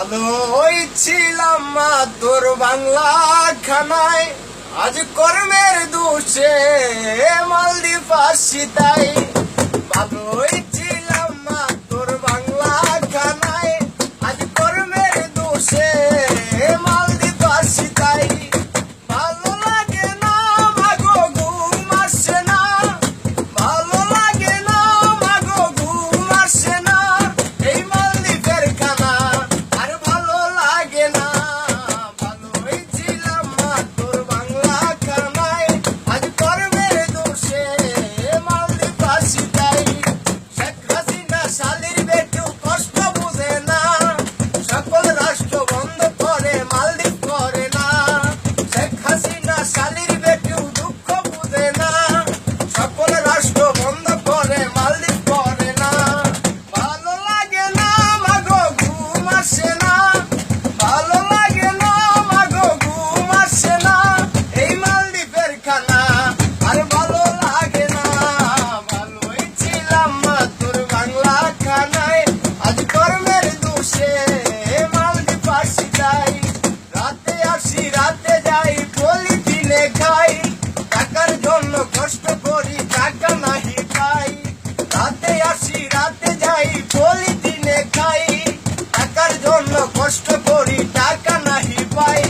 ভালোই ছিলাম মা তোর বাংলা খানায়। আজ কর্মের দোষে মালদ্বীপ আসি তাই। কষ্ট করি টাকা নাহি পাই।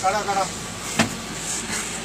ガラガラ。